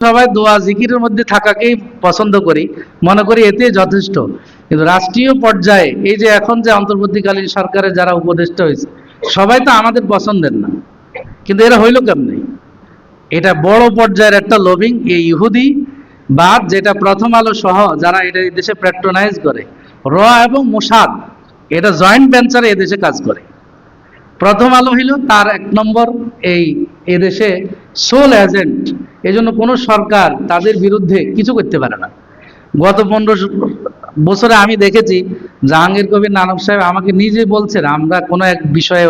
সবাই দোয়া, জিকিরের মধ্যে থাকাকেই পছন্দ করি। মনে করি এতে যথেষ্ট। কিন্তু রাষ্ট্রীয় পর্যায়ে এই যে এখন যে অন্তর্বর্তীকালীন সরকারের যারা উপদেষ্টা হয়েছে, সবাই তো আমাদের পছন্দের না। কিন্তু এরা হইল কেমনি? এটা বড় পর্যায়ের একটা লবিং এই ইহুদি বাদ, যেটা প্রথম আলো সহ যারা এটা এই দেশে প্যাট্রোনাইজ করে। র এবং মোসাদ, এটা জয়েন্ট ভেঞ্চারে এদেশে কাজ করে। প্রথম আলো হইল তার এক নম্বর এই এদেশে সোল এজেন্ট এই জন্য কোনো সরকার তাদের বিরুদ্ধে কিছু করতে পারে না। গত পনেরো বছরে আমি দেখেছি জাহাঙ্গীর কবির নানক সাহেব আমাকে নিজে বলছেন, আমরা কোনো এক বিষয়ে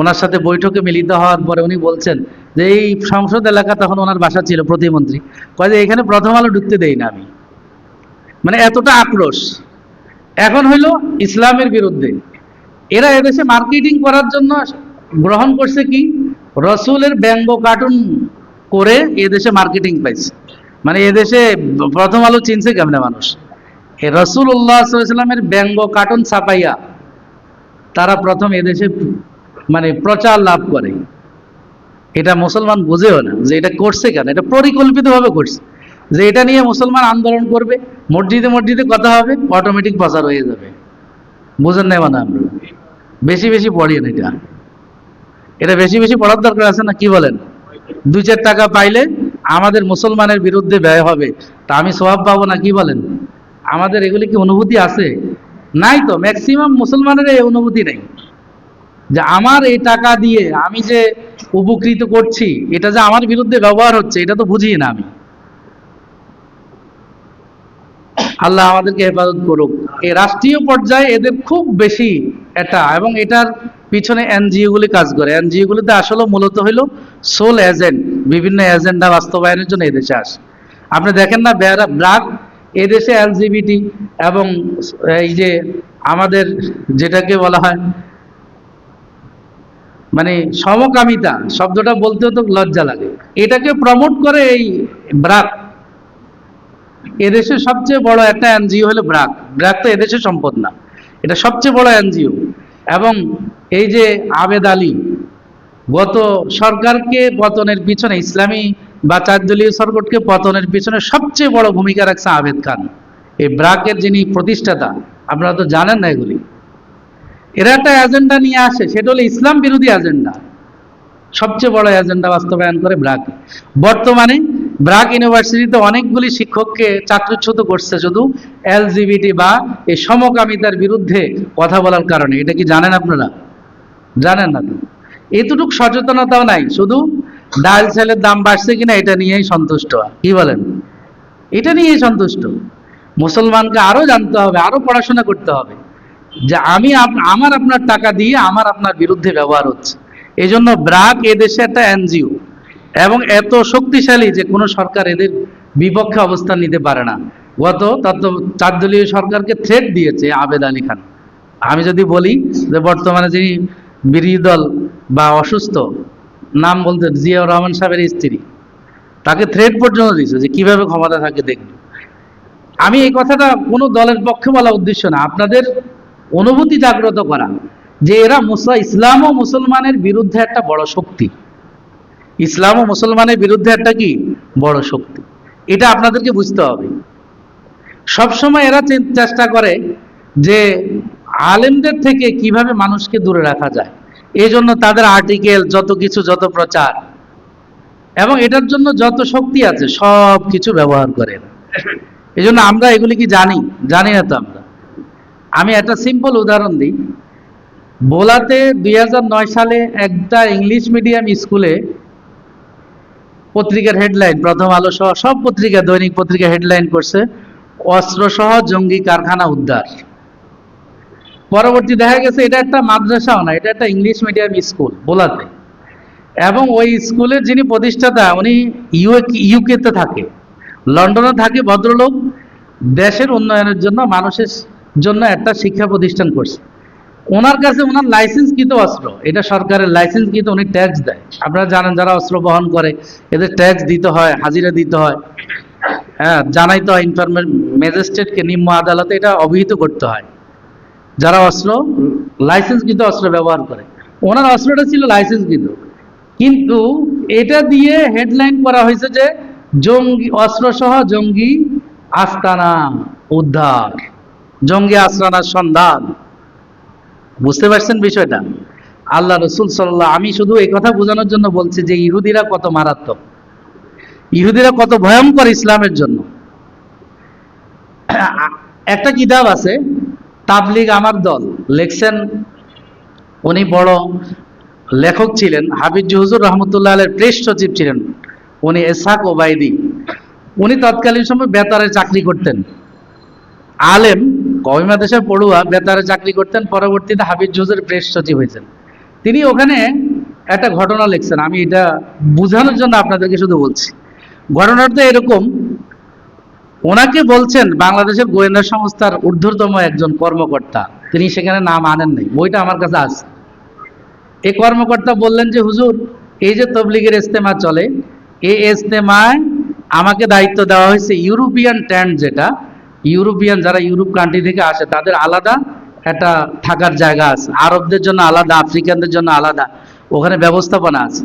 ওনার সাথে বৈঠকে মিলিত হওয়ার পরে উনি বলছেন যে এই সংসদ এলাকা তখন ওনার বাসা ছিল প্রতিমন্ত্রী। কয় যে এখানে প্রথম আলো ঢুকতে দেই না আমি। মানে এতটা আক্রোশ। এখন হইল ইসলামের বিরুদ্ধে। এরা এদেশে মার্কেটিং করার জন্য গ্রহণ করছে কি? রসুলের ব্যঙ্গ কার্টুন করে এদেশে মার্কেটিং পাইছে। মানে এদেশে প্রথম আলো চিনছে কেমনে মানুষ? এ রসুল উল্লাহ সাল্লামের ব্যঙ্গ কার্টুন ছাপাইয়া তারা প্রথম এদেশে মানে প্রচার লাভ করে। এটা মুসলমান বুঝেও না যে এটা করছে কেন, এটা পরিকল্পিতভাবে করছে। যে এটা নিয়ে মুসলমান আন্দোলন করবে, মসজিদে মসজিদে কথা হবে অটোমেটিক প্রচার হয়ে যাবে। বুঝেন নাই মানে আমরা? বেশি বেশি পড়িয়েন এটা। এটা বেশি বেশি পড়ার দরকার আছে না? কি বলেন? দুই চার টাকা পাইলে আমাদের মুসলমানের বিরুদ্ধে ব্যয় হবে। তা আমি স্বভাব পাবো না, কি বলেন? আমাদের এগুলি কি অনুভূতি আছে? নাই তো ম্যাক্সিমাম মুসলমানের এই অনুভূতি নেই। যে আমার এই টাকা দিয়ে আমি যে উপকৃত করছি, এটা যে আমার বিরুদ্ধে ব্যবহার হচ্ছে, এটা তো বুঝি না আমি। আল্লাহ আমাদেরকে হেফাজত করুক। এই রাষ্ট্রীয় পর্যায়ে এদের খুব বেশি এটা, এবং এটার পিছনে এনজিও গুলি কাজ করে। এনজিও গুলিতে আসলে মূলত হইল সোল এজেন্ট, বিভিন্ন এজেন্ডা বাস্তবায়নের জন্য এদেশে আসে। আপনি দেখেন না বেড়া ব্রাক এদেশে এলজিবিটি এবং এই যে আমাদের যেটাকে বলা হয় মানে সমকামিতা, শব্দটা বলতেও তো লজ্জা লাগে। এটাকে প্রমোট করে এই ব্রাক। এদেশে সবচেয়ে বড় একটা এনজিও হলো ব্রাক। ব্রাক তো এদেশের সম্পদ না। এটা সবচেয়ে বড় এনজিও। এবং এই যে আবেদ আলী, গত সরকারকে পতনের পিছনে, ইসলামী বা চারদলীয় সরকারকে পতনের পিছনে সবচেয়ে বড় ভূমিকা রাখছে আবেদ খান। এই ব্রাকের যিনি প্রতিষ্ঠাতা, আপনারা তো জানেন না এগুলি। এরা একটা এজেন্ডা নিয়ে আসে, সেটা হলো ইসলাম বিরোধী এজেন্ডা সবচেয়ে বড় এজেন্ডা বাস্তবায়ন করে ব্রাক। বর্তমানে ব্রাক ইউনিভার্সিটিতে অনেকগুলি শিক্ষককে চাকরিচ্যুত করছে শুধু এলজিবিটি বা এই সমকামিতার বিরুদ্ধে কথা বলার কারণে। এটা কি জানেন আপনারা? জানেন না এতটুকু সচেতনতাও নাই, শুধু ডাল চালের দাম বাড়ছে কিনা এটা নিয়েই সন্তুষ্ট। কি বলেন? এটা নিয়েই সন্তুষ্ট। মুসলমানকে আরও জানতে হবে আরও পড়াশোনা করতে হবে যে আমি আমার আপনার টাকা দিয়ে আমার আপনার বিরুদ্ধে ব্যবহার হচ্ছে। এই জন্য ব্রাক এদেশে একটা এনজিও এবং এত শক্তিশালী যে কোনো সরকার এদের বিপক্ষে অবস্থান নিতে পারে না। গত তত্ত্ব চারদলীয় সরকারকে থ্রেট দিয়েছে আবেদ আলী খান। আমি যদি বলি যে বর্তমানে যিনি বিরোধী দল বা অসুস্থ, নাম বলতে জিয়াউর রহমান সাহেবের স্ত্রী, তাকে থ্রেট পর্যন্ত দিয়েছে যে কীভাবে ক্ষমতা থাকে দেখবে। আমি এই কথাটা কোনো দলের পক্ষে বলা উদ্দেশ্য না। আপনাদের অনুভূতি জাগ্রত করা যে এরা মুসা ইসলাম ও মুসলমানের বিরুদ্ধে একটা বড় শক্তি। ইসলাম ও মুসলমানের বিরুদ্ধে একটা কি? বড় শক্তি। এটা আপনাদেরকে বুঝতে হবে। সবসময় এরা চেষ্টা করে যে আলেমদের থেকে কীভাবে মানুষকে দূরে রাখা যায়। এই জন্য তাদের আর্টিকেল যত কিছু, যত প্রচার এবং এটার জন্য যত শক্তি আছে, সব কিছু ব্যবহার করে। এই জন্য আমরা এগুলি কি জানি? জানি না তো আমরা। আমি একটা সিম্পল উদাহরণ দিই। বোলাতে দুই হাজার নয় সালে একটা ইংলিশ মিডিয়াম স্কুলে পত্রিকার হেডলাইন প্রথম আলো সহ সব পত্রিকা, দৈনিক পত্রিকা হেডলাইন করছে অস্ত্রসহ জঙ্গি কারখানা উদ্ধার। পরবর্তী দেখা গেছে, এটা একটা মাদ্রাসাও না, এটা একটা ইংলিশ মিডিয়াম স্কুল বোলাতে। এবং ওই স্কুলের যিনি প্রতিষ্ঠাতা, উনি ইউএ ইউকেতে থাকে। লন্ডনে থাকে ভদ্রলোক, দেশের উন্নয়নের জন্য, মানুষের জন্য একটা শিক্ষা প্রতিষ্ঠান করছে। ওনার কাছে ওনার লাইসেন্স কৃত অস্ত্র। এটা সরকারের লাইসেন্স কৃত, উনি ট্যাক্স দেয়। আপনারা জানেন যারা অস্ত্র বহন করে, এদের ট্যাক্স দিতে হয়, হাজিরা দিতে হয়। হ্যাঁ জানাইতে হয় ইনফরমেশন ম্যাজিস্ট্রেটকে নিম্ন আদালতে এটা অবহিত করতে হয়। যারা অস্ত্র লাইসেন্স লাইসেন্সকৃত অস্ত্র ব্যবহার করে। ওনার অস্ত্রটা ছিল লাইসেন্সকৃত কিন্তু এটা দিয়ে হেডলাইন করা হয়েছে যে, জঙ্গি, অস্ত্রসহ জঙ্গি আস্তানা, উদ্ধার। জঙ্গি আস্তানার সন্ধান। বুঝতে পারছেন বিষয়টা? আল্লাহ রসুল সাল্লাহ আমি শুধু এই কথা বোঝানোর জন্য বলছি যে ইহুদিরা কত মারাত্মক। ইহুদিরা কত ভয়ঙ্কর ইসলামের জন্য। একটা কিতাব আছে, তাবলিগ আমার দল, লেখছেন উনি বড় লেখক ছিলেন হাবিজ হুজুর রহমতুল্লাহ আলের প্রেস সচিব ছিলেন, উনি এসাক ওবায়দি। উনি তৎকালীন সময় বেতারে চাকরি করতেন। আলেম কবিমা দেশের পড়ুয়া বেতারে চাকরি করতেন, পরবর্তীতে হাবিজ হুজুর প্রেস সচিব হয়েছেন। তিনি ওখানে একটা ঘটনা লিখছেন, আমি এটা বোঝানোর জন্য আপনাদেরকে শুধু বলছি। ঘটনাটা এরকম, ওনাকে বলছেন বাংলাদেশের গোয়েন্দা সংস্থার ঊর্ধ্বতম একজন কর্মকর্তা, তিনি সেখানে নাম আনেন নাই, বইটা আমার কাছে আছে। এই কর্মকর্তা বললেন যে, হুজুর, এই যে তবলিগের ইস্তেমা চলে এই ইস্তেমায় আমাকে দায়িত্ব দেওয়া হয়েছে ইউরোপিয়ান ট্যান্ট যেটা ইউরোপিয়ান যারা ইউরোপ কান্ট্রি থেকে আসে, তাদের আলাদা একটা থাকার জায়গা আছে। আরবদের জন্য আলাদা, আফ্রিকানদের জন্য আলাদা। ওখানে ব্যবস্থাপনা আছে।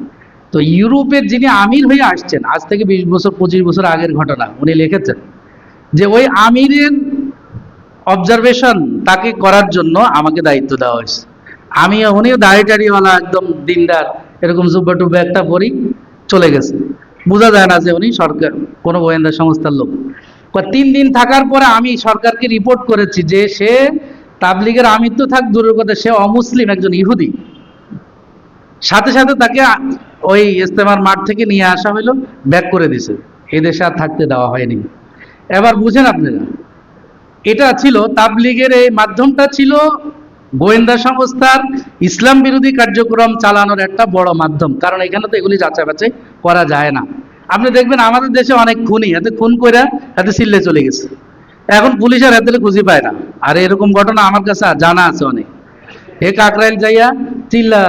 তো ইউরোপের যিনি আমির হয়ে আসছেন, আজ থেকে বিশ বছর, পঁচিশ বছর আগের ঘটনা, উনি লিখেছেন যে, ওই আমিরের অবজারভেশন তাকে করার জন্য আমাকে দায়িত্ব দেওয়া হয়েছে। আমি উনিও দাড়ি টাড়িওয়ালা একদম দিনদার, এরকম জুব্বা টুব্বা একটা পরি চলে গেছে। বোঝা যায় না যে উনি সরকার, কোনো গোয়েন্দা সংস্থার লোক। তিন দিন থাকার পরে আমি সরকারকে রিপোর্ট করেছি যে সে তাবলিগের আমিত্ব থাক, দূরের কথা, সে অমুসলিম, একজন ইহুদি। সাথে সাথে তাকে ওই ইস্তেমার মাঠ থেকে নিয়ে আসা হলো ব্যাক করে দিছে। এদেশে আর থাকতে দেওয়া হয়নি। এবার বুঝেন আপনারা, এটা ছিল তাবলিগের এই মাধ্যমটা ছিল গোয়েন্দা সংস্থার ইসলাম বিরোধী কার্যক্রম চালানোর একটা বড় মাধ্যম। কারণ এখানে তো এগুলি যাচাই বাছাই করা যায় না। আপনি দেখবেন আমাদের দেশে অনেক খুনি, এতে খুন করে এতে সিল্লে চলে গেছে। এখন পুলিশ আর এতে খুঁজে পায় না। আর এরকম ঘটনা আমার কাছে জানা আছে অনেক। হে কাকরাইল যাইয়া চিল্লা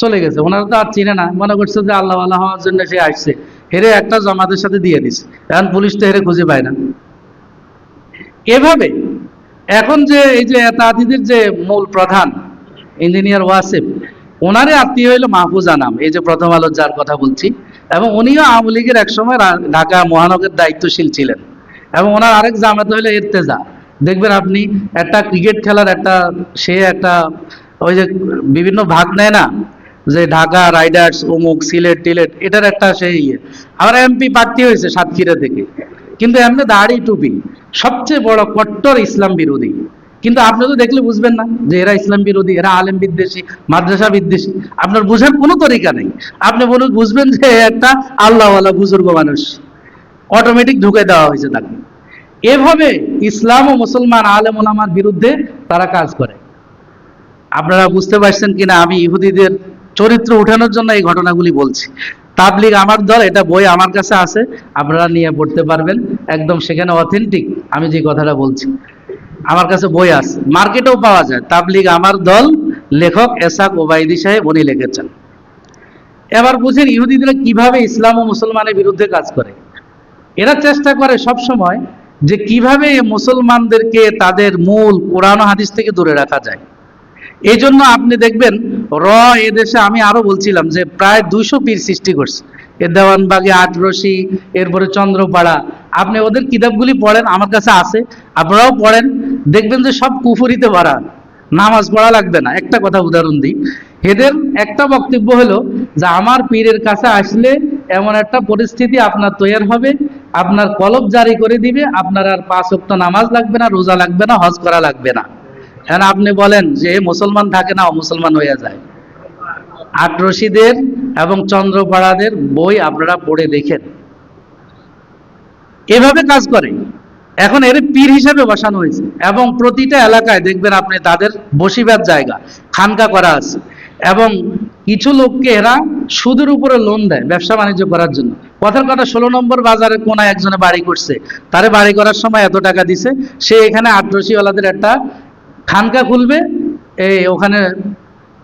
চলে গেছে। ওনারা তো আর চিনে না। মনে করছে যে আল্লাহ আল্লাহ হওয়ার জন্য সে আসছে। হেরে একটা জমাতের সাথে দিয়ে দিছে। এখন পুলিশ তো হেরে খুঁজে পায় না। এভাবে এখন যে এই যে তাঁতিদের যে মূল প্রধান, ইঞ্জিনিয়ার ওয়াসিফ, ওনারই আত্মীয় হইল মাহফুজ আনাম এই যে প্রথম আলোর যার কথা বলছি। এবং উনিও আওয়ামী লীগের একসময় ঢাকা মহানগর দায়িত্বশীল ছিলেন। এবং ওনার আরেক জামাত হইল এরতেজা দেখবেন আপনি একটা ক্রিকেট খেলার একটা, সে একটা ওই যে বিভিন্ন ভাগ নেয় না? যে ঢাকা রাইডার্স অমুক সিলেট, টিলেট, এটার একটা সেই ইয়ে। আমার এমপি প্রার্থী হয়েছে সাতক্ষীরা থেকে। কিন্তু এমনি দাড়ি টুপি। সবচেয়ে বড় কট্টর ইসলাম বিরোধী। কিন্তু আপনি তো দেখলে বুঝবেন না যে এরা ইসলাম বিরোধী, এরা আলেম বিদ্বেষী, মাদ্রাসা বিদ্বেষী। আপনার বোঝার কোনো তরিকা নেই। আপনি বলুন বুঝবেন যে একটা আল্লাহওয়ালা বুজুর্গ মানুষ। অটোমেটিক ঢুকে দেওয়া হয়েছে তাকে। এভাবে ইসলাম ও মুসলমান আলেম ওলামার বিরুদ্ধে তারা কাজ করে। আপনারা বুঝতে পারছেন কিনা? আমি ইহুদিদের চরিত্র উঠানোর জন্য এই ঘটনাগুলি বলছি। তাবলিগ আমার দল, এটা বই আমার কাছে আছে, আপনারা নিয়ে পড়তে পারবেন। একদম সেখানে অথেন্টিক আমি যে কথাটা বলছি। আমার কাছে বই আছে। মার্কেটেও পাওয়া যায়। তাবলিগ আমার দল, লেখক এসাক ওবায়দি সাহেব, উনি লিখেছেন। এবার বুঝেন ইহুদিরা কীভাবে ইসলাম ও মুসলমানের বিরুদ্ধে কাজ করে? এরা চেষ্টা করে সব সময় যে কীভাবে মুসলমানদেরকে তাদের মূল কোরআন হাদিস থেকে দূরে রাখা যায়। এই জন্য আপনি দেখবেন, র এদেশে আমি আরও বলছিলাম যে প্রায় দুইশো পীর সৃষ্টি করছে। এ দেওয়ানবাগে আটরশি, এরপরে চন্দ্রপাড়া। আপনি ওদের কিতাবগুলি পড়েন, আমার কাছে আছে। আপনারাও পড়েন। দেখবেন যে সব কুফুরিতে ভরা নামাজ পড়া লাগবে না। একটা কথা উদাহরণ দিই। এদের একটা বক্তব্য হলো যে, আমার পীরের কাছে আসলে এমন একটা পরিস্থিতি আপনার তৈরি হবে, আপনার কলব জারি করে দিবে, আপনার আর পাঁচ ওয়াক্ত নামাজ লাগবে না, রোজা লাগবে না, হজ করা লাগবে না। এখন আপনি বলেন যে মুসলমান থাকে না, অমুসলমান হয়ে যায়? আটরশিদের এবং চন্দ্রপাড়াদের বই আপনারা পড়ে দেখেন। এভাবে কাজ করে। এখন এর পীর হিসেবে বসানো হয়েছে। এবং প্রতিটা এলাকায় দেখবেন আপনি তাদের বসিবার জায়গা, খানকা করা আছে। এবং কিছু লোককে এরা সুদের উপরে লোন দেয় ব্যবসা বাণিজ্য করার জন্য। কথার কথা, ষোলো নম্বর বাজারে কোনায় একজনে বাড়ি করছে। তারে বাড়ি করার সময় এত টাকা দিছে। সে এখানে আটরশিওয়ালাদের একটা খানকা খুলবে। এই ওখানে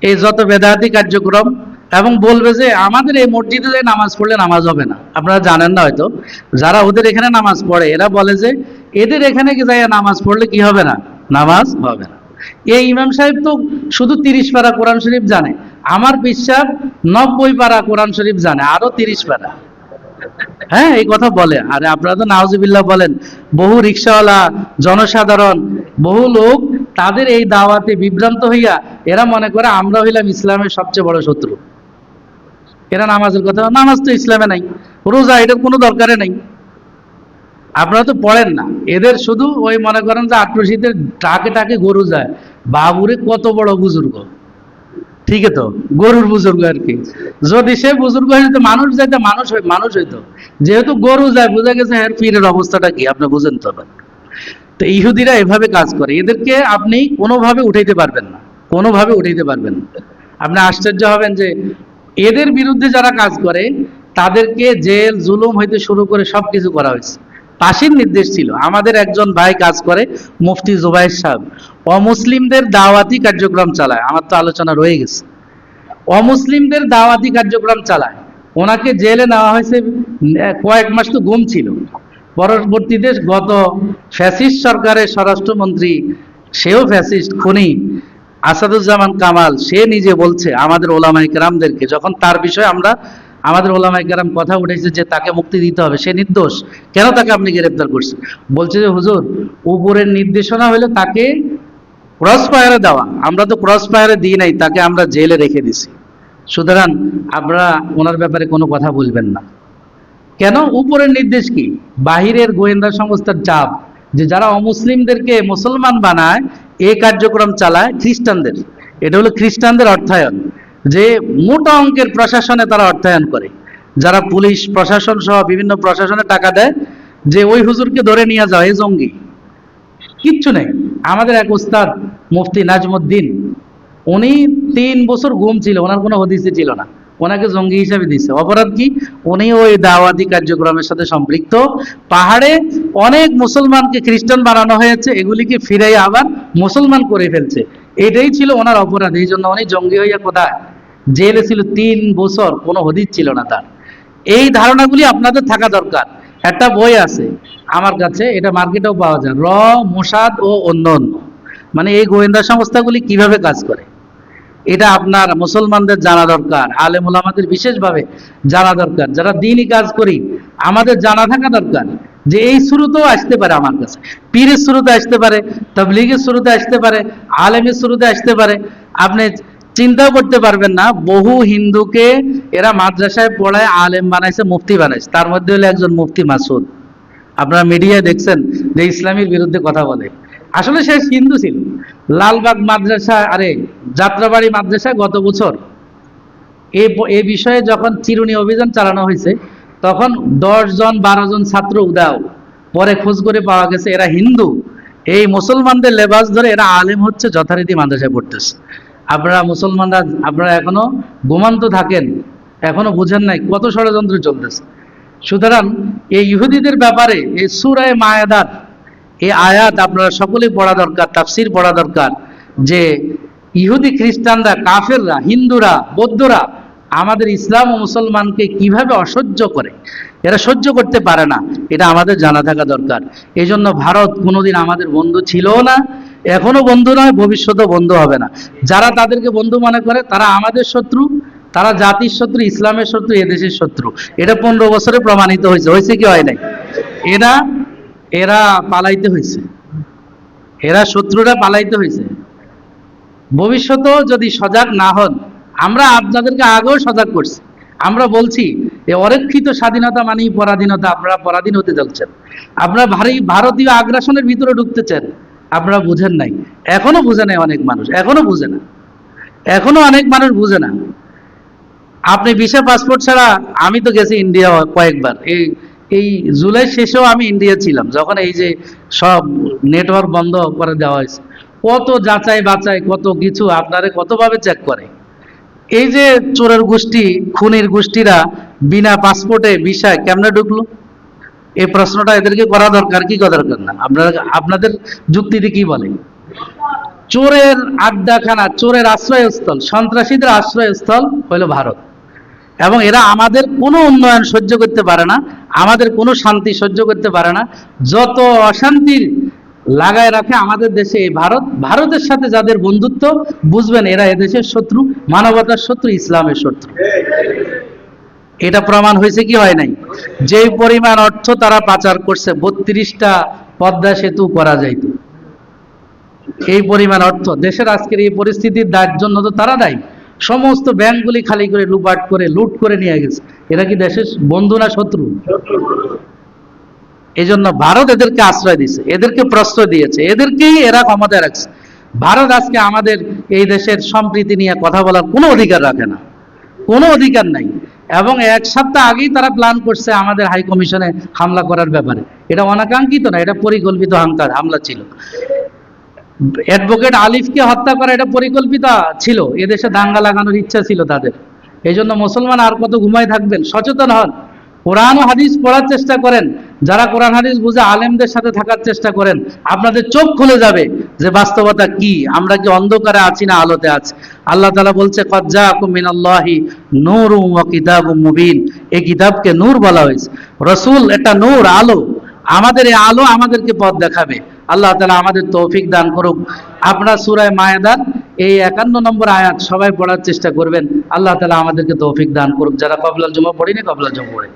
এই যত বেদাতি কার্যক্রম এবং বলবে যে, আমাদের এই মসজিদে নামাজ পড়লে নামাজ হবে না। আপনারা জানেন না হয়তো। যারা ওদের এখানে নামাজ পড়ে, এরা বলে যে এদের এখানে কি যাই নামাজ পড়লে কি হবে না? নামাজ হবে না। এই ইমাম সাহেব তো শুধু তিরিশ পারা কোরআন শরীফ জানে। আমার বিশ্বাস নব্বই পারা কোরআন শরীফ জানে, আরও তিরিশ পারা। হ্যাঁ এই কথা বলে। আরে আপনারা তো নাওজিবিল্লাহ বলেন, বহু রিক্সাওয়ালা, জনসাধারণ, বহু লোক তাদের এই দাওয়াতে বিভ্রান্ত হইয়া এরা মনে করে আমরা হইলাম ইসলামের সবচেয়ে বড় শত্রু। এরা নামাজের কথা, নামাজ তো ইসলামে নাই। রোজা এটার কোনো দরকারে নাই। আপনারা তো পড়েন না। এদের শুধু ওই মনে করেন যে আট্রসিদের টাকে টাকে গরু যায়। বাবুরে কত বড় বুজুর্গ। ঠিক তো? গরুর বুজুর্গ আর কি। যদি সে বুজুর্গ হয়ে যেত মানুষ যাইতে মানুষ হয়, মানুষ হইতো। যেহেতু গরু যায়, বোঝা গেছে এর পীরের অবস্থাটা কি? আপনি বুঝেন তো তো ইহুদিরা এভাবে কাজ করে। এদেরকে আপনি কোনোভাবে উঠাইতে পারবেন না। কোনোভাবে উঠাইতে পারবেন না। আপনি আশ্চর্য হবেন যে এদের বিরুদ্ধে যারা কাজ করে, তাদেরকে জেল, জুলুম হইতে শুরু করে সবকিছু করা হয়েছে। পাশের নির্দেশ ছিল। আমাদের একজন ভাই কাজ করে, মুফতি জুবাইর সাহেব। অমুসলিমদের দাওয়াতি কার্যক্রম চালায়। আমার তো আলোচনা রয়ে গেছে। অমুসলিমদের দাওয়াতি কার্যক্রম চালায়। ওনাকে জেলে নেওয়া হয়েছে কয়েক মাস তো গুম ছিল। পরবর্তীতে গত ফ্যাসিস্ট সরকারের স্বরাষ্ট্রমন্ত্রী, সেও ফ্যাসিস্ট, খুনি আসাদুজ্জামান কামাল, সে নিজে বলছে আমাদের ওলামাই কেরামদেরকে, যখন তার বিষয়ে আমরা আমাদের ওলামাই কেরাম কথা উঠেছে যে তাকে মুক্তি দিতে হবে, সে নির্দোষ। কেন তাকে আপনি গ্রেপ্তার করছেন? বলছে যে, হুজুর, উপরের নির্দেশনা হলে তাকে ক্রস ফায়ারে দেওয়া। আমরা তো ক্রস ফায়ারে দিই নাই, তাকে আমরা জেলে রেখে দিছি। সুতরাং আমরা ওনার ব্যাপারে কোনো কথা বলবেন না। কেন? উপরের নির্দেশ কি? বাহিরের গোয়েন্দা সংস্থার চাপ, যে যারা অমুসলিমদেরকে মুসলমান বানায়, এ কার্যক্রম চালায় খ্রিস্টানদের। এটা হলো খ্রিস্টানদের অর্থায়ন। যে মোটা অঙ্কের প্রশাসনে তারা অর্থায়ন করে। যারা পুলিশ প্রশাসন সহ বিভিন্ন প্রশাসনে টাকা দেয়, যে ওই হুজুরকে ধরে নিয়ে যাও, এই জঙ্গি। কিচ্ছু নেই। আমাদের এক উস্তাদ, মুফতি নাজমুদ্দিন, উনি তিন বছর ঘুম ছিল, ওনার কোনো হদিসে ছিল না। ওনাকে জঙ্গি হিসাবে দিচ্ছে অপরাধ কি? উনি ওই দাওয়াতি কার্যক্রমের সাথে সম্পৃক্ত। পাহাড়ে অনেক মুসলমানকে খ্রিস্টান বানানো হয়েছে, এগুলিকে ফিরাই আবার মুসলমান করে ফেলছে। এটাই ছিল ওনার অপরাধ, এই জন্য উনি জঙ্গি হইয়া কোথায়? জেলে ছিল তিন বছর, কোনো হদিস ছিল না তার। এই ধারণাগুলি আপনাদের থাকা দরকার। একটা বই আছে, আমার কাছে, এটা মার্কেটেও পাওয়া যায়, র, মোসাদ ও অন্য অন্য মানে এই গোয়েন্দা সংস্থাগুলি কীভাবে কাজ করে? এটা আপনার মুসলমানদের জানা দরকার, আলেম ওলামাদের বিশেষভাবে জানা দরকার। যারা দিনই কাজ করি, আমাদের জানা থাকা দরকার। যে এই শুরুতেও আসতে পারে আমার কাছে। পীরের শুরুতে আসতে পারে, তবলিগের শুরুতে আসতে পারে, আলেমের শুরুতে আসতে পারে। আপনি চিন্তাও করতে পারবেন না, বহু হিন্দুকে এরা মাদ্রাসায় পড়ায় আলেম বানাইছে, মুফতি বানাইছে। তার মধ্যে হলো একজন মুফতি মাসুদ। আপনারা মিডিয়ায় দেখছেন যে ইসলামের বিরুদ্ধে কথা বলে। আসলে সে হিন্দু ছিল। লালবাগ মাদ্রাসা, আরে যাত্রাবাড়ি মাদ্রাসা গত বছর। এ বিষয়ে যখন চিরুনি অভিযান চালানো হয়েছে তখন দশ জন বারো জন ছাত্র উদাও। পরে খোঁজ করে পাওয়া গেছে এরা হিন্দু। এই মুসলমানদের লেবাস ধরে এরা আলেম হচ্ছে, যথারীতি মাদ্রাসায় পড়তেছে। আপনারা মুসলমানরা, আপনারা এখনও ঘুমান্ত থাকেন, এখনও বুঝেন নাই কত ষড়যন্ত্র চলতেছে। সুতরাং এই ইহুদিদের ব্যাপারে, এই সুরায় মায়াদার, এই আয়াত আপনারা সকলেই পড়া দরকার, তাফসির পড়া দরকার যে ইহুদি খ্রিস্টানরা, কাফেররা, হিন্দুরা, বৌদ্ধরা আমাদের ইসলাম ও মুসলমানকে কীভাবে অসহ্য করে? এরা সহ্য করতে পারে না। এটা আমাদের জানা থাকা দরকার। এই জন্য ভারত কোনোদিন আমাদের বন্ধু ছিল না এখনও বন্ধু নয়, ভবিষ্যতেও বন্ধু হবে না। যারা তাদেরকে বন্ধু মনে করে, তারা আমাদের শত্রু, তারা জাতির শত্রু, ইসলামের শত্রু এদেশের শত্রু। এটা পনেরো বছরে প্রমাণিত হয়েছে। হয়েছে কি হয় নাই? এরা এরা পালাইতে হয়েছে। এরা শত্রুরা পালাইতে হয়েছে। ভবিষ্যতেও যদি সজাগ না হন আমরা আপনাদেরকে আগেও সজাগ করছি। আমরা বলছি যে অরক্ষিত স্বাধীনতা মানেই পরাধীনতা, আপনারা পরাধীন হতে চলছেন। আপনারা ভারী ভারতীয় আগ্রাসনের ভিতরে ঢুকতেছেন আপনারা বুঝেন নাই। এখনও বুঝে নাই অনেক মানুষ, এখনও বুঝে না। এখনও অনেক মানুষ বুঝে না। আপনি ভিসা পাসপোর্ট ছাড়া, আমি তো গেছি ইন্ডিয়া কয়েকবার। এই এই জুলাই শেষেও আমি ইন্ডিয়া ছিলাম, যখন এই যে সব নেটওয়ার্ক বন্ধ করে দেওয়া হয়েছে। কত যাচাই বাছাই কত কিছু আপনারে কতভাবে চেক করে এই যে চোরের গোষ্ঠী, খুনির গোষ্ঠীরা বিনা পাসপোর্টে ভিসায় কেমনে ঢুকলো? এই প্রশ্নটা এদেরকে করা দরকার, কি করা দরকার না? আপনারা, আপনাদের যুক্তিতে কি বলে? চোরের আড্ডাখানা, চোরের আশ্রয়স্থল, সন্ত্রাসীদের আশ্রয়স্থল হলো ভারত। এবং এরা আমাদের কোনো উন্নয়ন সহ্য করতে পারে না, আমাদের কোনো শান্তি সহ্য করতে পারে না। যত অশান্তির লাগায় রাখে আমাদের দেশে এই ভারত। ভারতের সাথে যাদের বন্ধুত্ব, বুঝবেন এরা এদেশের শত্রু, মানবতার শত্রু, ইসলামের শত্রু। এটা প্রমাণ হয়েছে কি হয় নাই? যে পরিমাণ অর্থ তারা পাচার করছে, বত্রিশটা পদ্মা সেতু করা যাইত এই পরিমাণ অর্থ, দেশের আজকের এই পরিস্থিতির দায়ের জন্য তো তারা দায়ী সমস্ত ব্যাংকগুলি খালি করে লুপাট করে, লুট করে নিয়ে গেছে। এরা কি দেশের বন্ধু না শত্রু? এই জন্য ভারত এদেরকে আশ্রয় দিয়েছে, এদেরকে প্রশ্রয় দিয়েছে, এদেরকেই এরা ক্ষমতায় রাখছে। ভারত আজকে আমাদের এই দেশের সম্প্রীতি নিয়ে কথা বলার কোনো অধিকার রাখে না, কোনো অধিকার নাই। এবং এক সপ্তাহ আগেই তারা প্ল্যান করছে আমাদের হাই কমিশনে হামলা করার ব্যাপারে। এটা অনাকাঙ্ক্ষিত না, এটা পরিকল্পিত হামলা ছিল। অ্যাডভোকেট আলিফকে হত্যা করা এটা পরিকল্পিত ছিল এদেশে দাঙ্গা লাগানোর ইচ্ছা ছিল তাদের। এই জন্য মুসলমান আর কত ঘুমায় থাকবেন, সচেতন হন। কোরআন হাদিস পড়ার চেষ্টা করেন। যারা কোরআন হাদিস বুঝে আলেমদের সাথে থাকার চেষ্টা করেন, আপনাদের চোখ খুলে যাবে যে বাস্তবতা কি, আমরা কি অন্ধকারে আছি না আলোতে আছি। আল্লাহ তালা বলছে কজ্জা মিনাল্লাহি নূর কিতাব মুবিন। এই কিতাবকে নূর বলা হয়েছে। রসুল এটা নূর, আলো। আমাদের এই আলো আমাদেরকে পথ দেখাবে। আল্লাহ তালা আমাদের তৌফিক দান করুক। আপনার সুরায় মায়াদান, এই একান্ন নম্বর আয়াত সবাই পড়ার চেষ্টা করবেন। আল্লাহ তালা আমাদেরকে তৌফিক দান করুক। যারা কবলাল জমা পড়িনি, কবলাল জমা পড়ে।